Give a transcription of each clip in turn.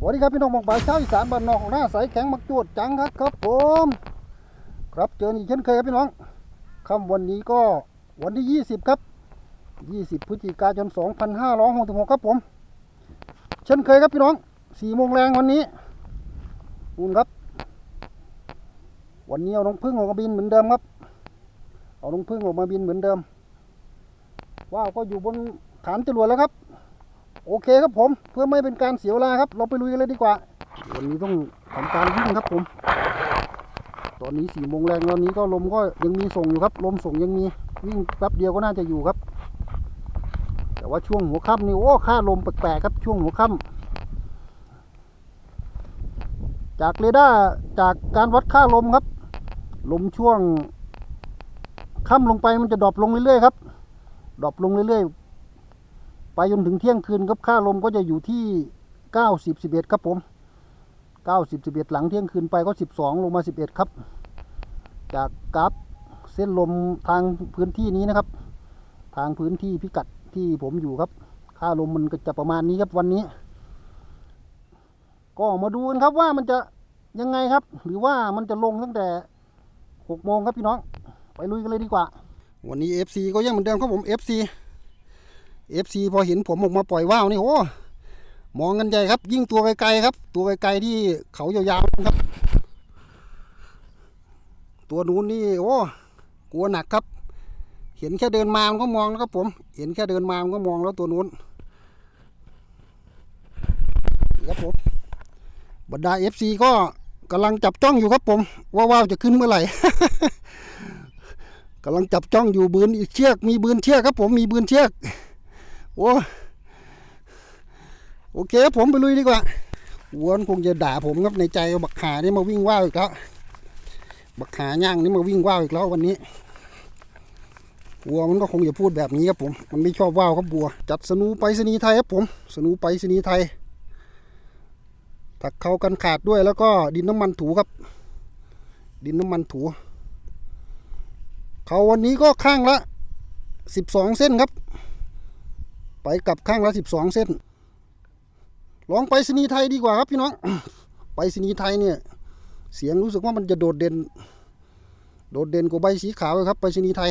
สวัสดีครับพี่น้องมองปลายเช้าอีสานบ้านนอกของหน้าใสแข็งมักจวดจังครับครับผมครับเจออีกเช่นเคยครับพี่น้องค่ำวันนี้ก็วันที่ 20 ครับ 20พฤศจิกายน2566ครับผม เช่นเคยครับพี่น้อง4โมงแรงวันนี้นู่นครับ วันนี้เอาลงพึ่งออกมาบินเหมือนเดิมครับ เอาลงพึ่งออกมาบินเหมือนเดิม ว่าวก็อยู่บนฐานจรวดแล้วครับ โอเคครับผม เพื่อไม่เป็นการเสียเวลาครับ เราไปลุยกันเลยดีกว่า วันนี้ต้องทำการวิ่งครับผม ตอนนี้สี่โมงแรงตอนนี้ก็ลมก็ยังมีส่งอยู่ครับ ลมส่งยังมีวิ่งแป๊บเดียวก็น่าจะอยู่ครับ แต่ว่าช่วงหัวค่ำนี่โอ้ค่าลมแปลกๆครับ ช่วงหัวค่ำจากเรดาร์จากการวัดค่าลมครับ ลมช่วงค่ำลงไปมันจะดรอปลงเรื่อยๆครับดรอปลงเรื่อยๆ ไปจนถึงเที่ยงคืนครับค่าลมก็จะอยู่ที่ 90 11 ครับผม 90 11 หลังเที่ยงคืนไปก็ 12 ลงมา 11 ครับ จากกราฟเส้นลมทางพื้นที่นี้นะครับ ทางพื้นที่พิกัดที่ผมอยู่ครับ ค่าลมมันก็จะประมาณนี้ครับวันนี้ ก็มาดูกันครับว่ามันจะยังไงครับ หรือว่ามันจะลงตั้งแต่6โมงครับพี่น้อง ไปลุยกันเลยดีกว่า วันนี้ FC ก็ยังเหมือนเดิมครับผม FC FC พอเห็นผมออกมาปล่อยว่าวนี่โอ้มองกันใหญ่ครับ ยิ่งตัวไกลๆครับ ตัวไกลๆที่เขายาวๆนะครับ ตัวนู้นนี่โอ้กลัวหนักครับ เห็นแค่เดินมามันก็มองแล้วครับผม เห็นแค่เดินมามันก็มองแล้วตัวนู้นนะครับผมบรรดา FC ก็กำลังจับจ้องอยู่ครับผม ว่าว่าวจะขึ้นเมื่อไหร่กำลังจับจ้องอยู่บืนอีกเชือก มีบืนเชือกครับผมมีบืนเชือก โอ้โอเคครับผมไปลุยดีกว่าวัวมันคงจะด่าผมครับในใจบักขานี่มาวิ่งว่าวอีกแล้วบักขาย่างนี่มาวิ่งว่าวอีกแล้ววันนี้วัวมันก็คงจะพูดแบบนี้ครับผม มันไม่ชอบว่าวครับบัว จัดสนูไปสนีไทยครับผม สนูไปสนีไทยถักเขากันขาดด้วยแล้วก็ดินน้ำมันถูครับ ดินน้ำมันถู เขาวันนี้ก็ข้างละสิบสองเส้นครับ ไปกลับข้างละสิบสองเส้น ลองไปสนีไทยดีกว่าครับพี่น้อง ไปสนีไทยเนี่ย เสียงรู้สึกว่ามันจะโดดเด่น โดดเด่นกว่าใบสีขาวเลยครับ ไปสนีไทย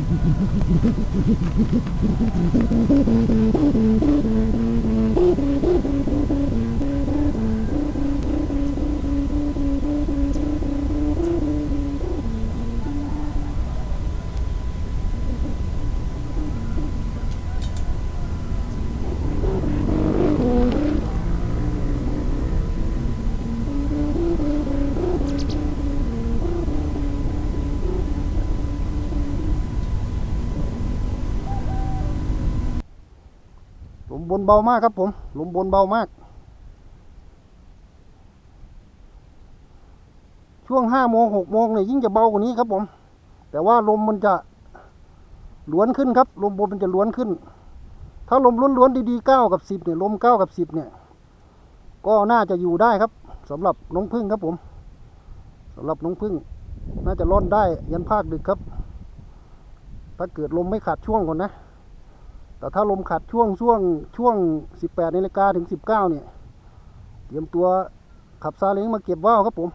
Thank you. เบามากครับผมลมบนเบามาก ช่วงห้าโมงหกโมงเนี่ยยิ่งจะเบากว่านี้ครับผม แต่ว่าลมมันจะหลวนขึ้นครับ ลมบนมันจะหลวนขึ้น ถ้าลมล้วนๆดีๆเก้ากับสิบเนี่ยลมเก้ากับสิบเนี่ย ก็น่าจะอยู่ได้ครับสำหรับน้องพึ่งครับผมสำหรับน้องพึ่ง น่าจะร่อนได้ยันภาคดึกครับ ถ้าเกิดลมไม่ขาดช่วงก่อนนะ แต่ถ้าลมขัดช่วงช่วงช่วง 18นาฬิกาถึง 19เนี่ยเตรียมตัวขับซาเล้งมาเก็บว่าวครับผม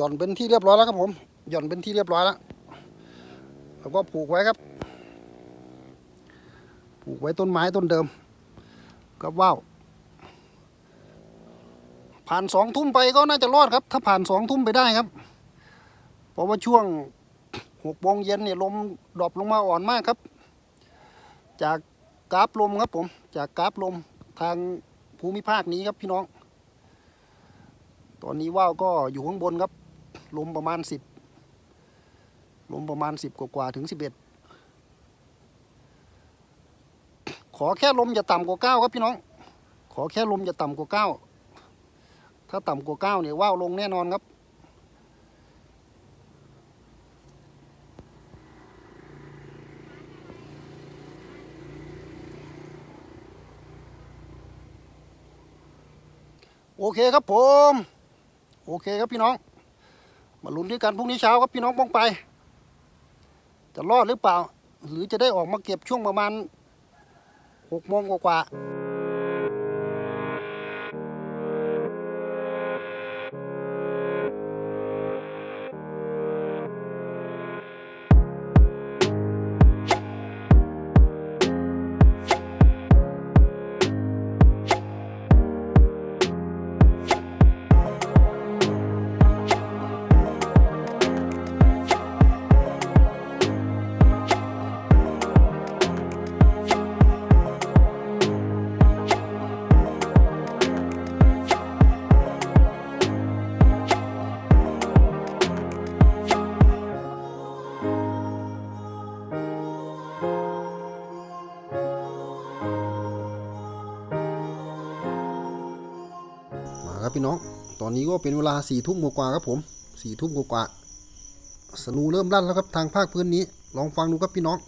ย่อนเป็นที่เรียบร้อยแล้วครับผมหย่อนเป็นที่เรียบร้อยแล้วแล้วก็ผูกไว้ครับ ผูกไว้ต้นไม้ต้นเดิมกับว่าวผ่านสองทุ่มไปก็น่าจะรอดครับ ถ้าผ่านสองทุ่มไปได้ครับ เพราะว่าช่วงหกโมงเย็นเนี่ยลมดรอปลงมาอ่อนมากครับ จากกราฟลมครับผม จากกราฟลมทางภูมิภาคนี้ครับพี่น้อง ตอนนี้ว่าวก็อยู่ข้างบนครับ ลมประมาณสิบลมประมาณสิบกว่าถึงสิบเอ็ดขอแค่ลมอย่าต่ำกว่าเก้าครับพี่น้อง ขอแค่ลมอย่าต่ำกว่าเก้าถ้าต่ำกว่าเก้าเนี่ยว่าวลงแน่นอนครับโอเคครับผม โอเคครับพี่น้อง มาลุ้นด้วยกันพรุ่งนี้เช้าครับพี่น้องป้องไป จะรอดหรือเปล่า หรือจะได้ออกมาเก็บช่วงประมาณหกโมงกว่าๆ ครับพี่น้อง ตอนนี้ก็เป็นเวลาสี่ทุ่มกว่าครับผมสี่ทุ่มกว่าสนูเริ่มลั่นแล้วครับทางภาคพื้นนี้ ลองฟังดูครับพี่น้อง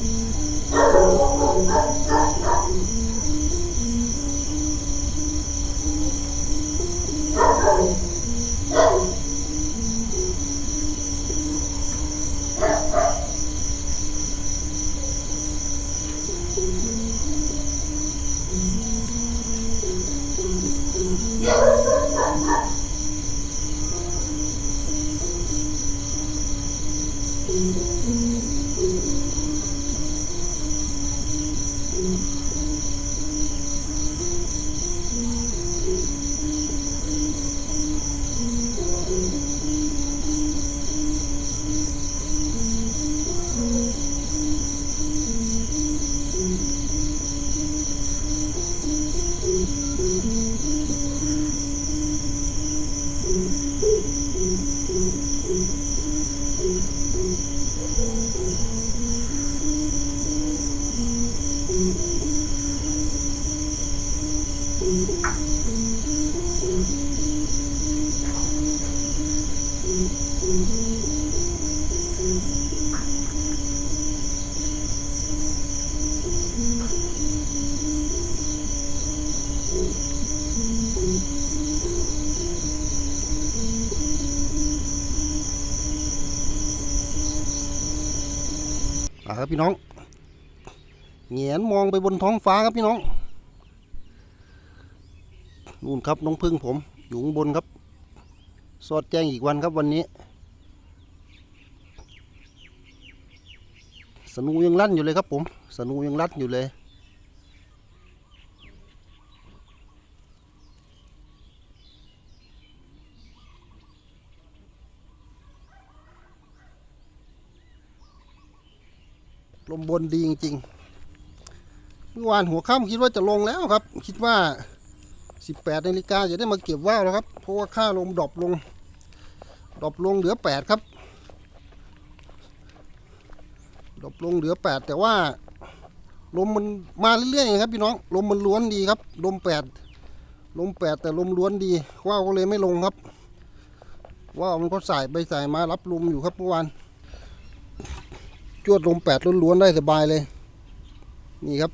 Oh, my God. ่าครับพี่น้องเหงียนมองไปบนท้องฟ้าครับพี่น้อง นู่นครับน้องพึ่งผม อยู่ข้างบนครับ สอดแจ้งอีกวันครับวันนี้ สนูยังลั่นอยู่เลยครับผม สนูยังลั่นอยู่เลย ลมบนดีจริงๆเมื่อวานหัวค่ำคิดว่าจะลงแล้วครับ คิดว่า 18นาฬิกาจะได้มาเก็บว่าวแล้วครับ เพราะว่าค่าลมดรอปลงดรอปลงเหลือ 8 ครับดรอปลงเหลือ 8 แต่ว่าลมมันมาเรื่อยๆครับพี่น้องลมมันล้วนดีครับลม8ลม8แต่ลมล้วนดีว่าวก็เลยไม่ลงครับ ว่าวมันก็สายไปสายมารับลมอยู่ครับเมื่อวาน จวดลม8ล้วนๆได้สบายเลย นี่ครับ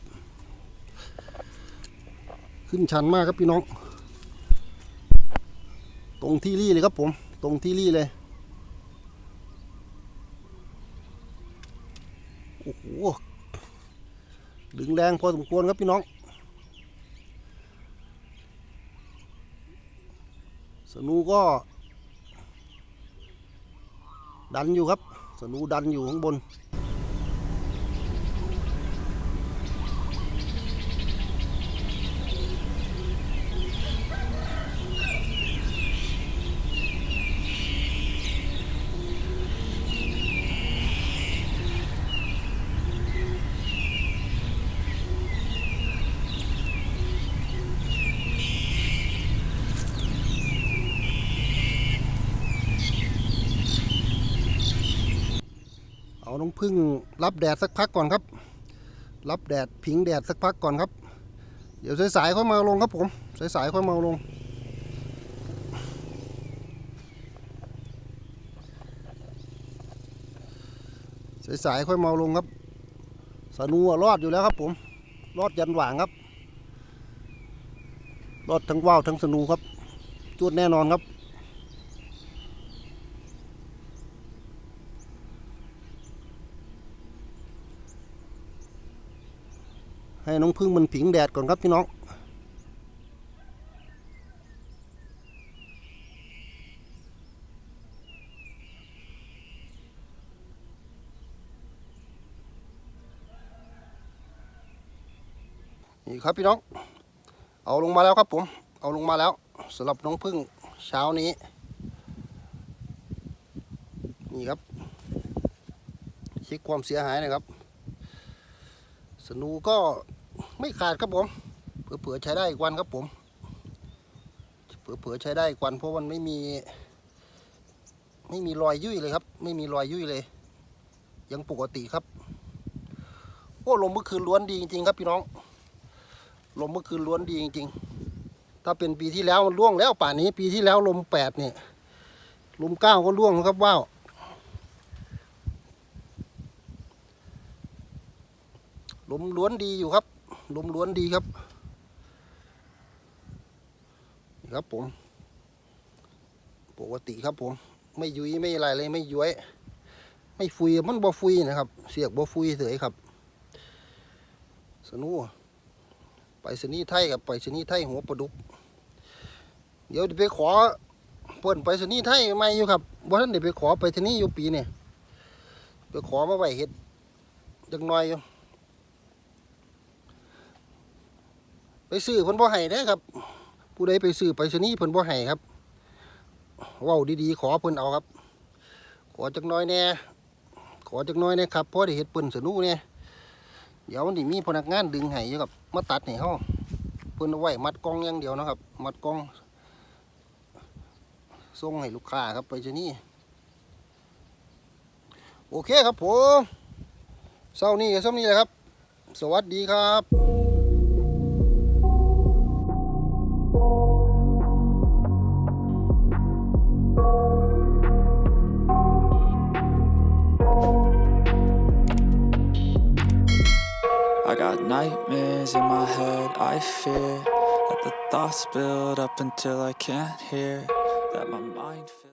ขึ้นชันมากครับพี่น้อง ตรงที่รี่เลยครับผม ตรงที่รี่เลย โอ้โห ดึงแรงพอสมควรครับพี่น้อง สนูก็ ดันอยู่ครับสนูดันอยู่ข้างบน เอาน้องพึ่งรับแดดสักพักก่อนครับ รับแดดผิงแดดสักพักก่อนครับ เดี๋ยวสายๆค่อยมาลงครับผม สายๆค่อยมาลงสายๆค่อยมาลงครับ สนูรอดอยู่แล้วครับผม รอดยันหว่างครับ รอดทั้งว่าวทั้งสนูครับจุดแน่นอนครับ ให้น้องพึ่งมันผิงแดดก่อนครับพี่น้อง นี่ครับพี่น้อง เอาลงมาแล้วครับผม เอาลงมาแล้วสำหรับน้องพึ่งเช้านี้ นี่ครับเช็คความเสียหายนะครับ สนูก็ ไม่ขาดครับผม เผื่อๆใช้ได้อีกวันครับผม เผื่อๆใช้ได้อีกวันเพราะมันไม่มี ไม่มีรอยยุ่ยเลยครับ ไม่มีรอยยุ่ยเลย ยังปกติครับโอ้ลมเมื่อคืนล้วนดีจริงๆครับพี่น้อง ลมเมื่อคืนล้วนดีจริงๆ ถ้าเป็นปีที่แล้วมันล่วงแล้วป่านนี้ ปีที่แล้วลมแปดเนี่ยลมเก้าก็ล่วงครับว่าวลมล้วนดีอยู่ครับ ลมล้วนดีครับนี่ครับผม ปกติครับผม ไม่ยุยไม่อะไรเลยไม่ย้วย ไม่ฟุยมันบ่ฟุยนะครับ เสียกบ่ฟุยเฉยครับ สนูไปสนีย์ไทยกับไปสนีย์ไทยหัวปลาดุก เดี๋ยวไปขอเปิ่นไปสนีย์ไทยใหม่อยู่ครับบ่ท่านเดี๋ยวไปขอไปสนีอยู่ปีเนี่ยไปขอมาไว้เฮ็ดจังน้อยอยู่ ไป ซื้อเพิ่นบ่ให้เด้อครับ ผู้ใดไปซื้อไปชนีย์เพิ่นบ่ให้ครับเว้าดีๆ ขอเพิ่นเอาครับ ขอจักน้อยแน่ขอจักน้อยแน่ครับพอได้เฮ็ดเปิ้นสนุกเนี่ยเดี๋ยวมันสิมีพนักงานดึงให้อยู่ครับมาตัดให้เฮาเพิ่นเอาไว้มัดกล้องอย่างเดียวนะครับ มัดกล้องส่งให้ลูกค้าครับไปชนีโอเคครับผมเช้านี้ก็ซ้ำนี้แหละครับ สวัสดีครับ thoughts build up until I can't hear that my mind feels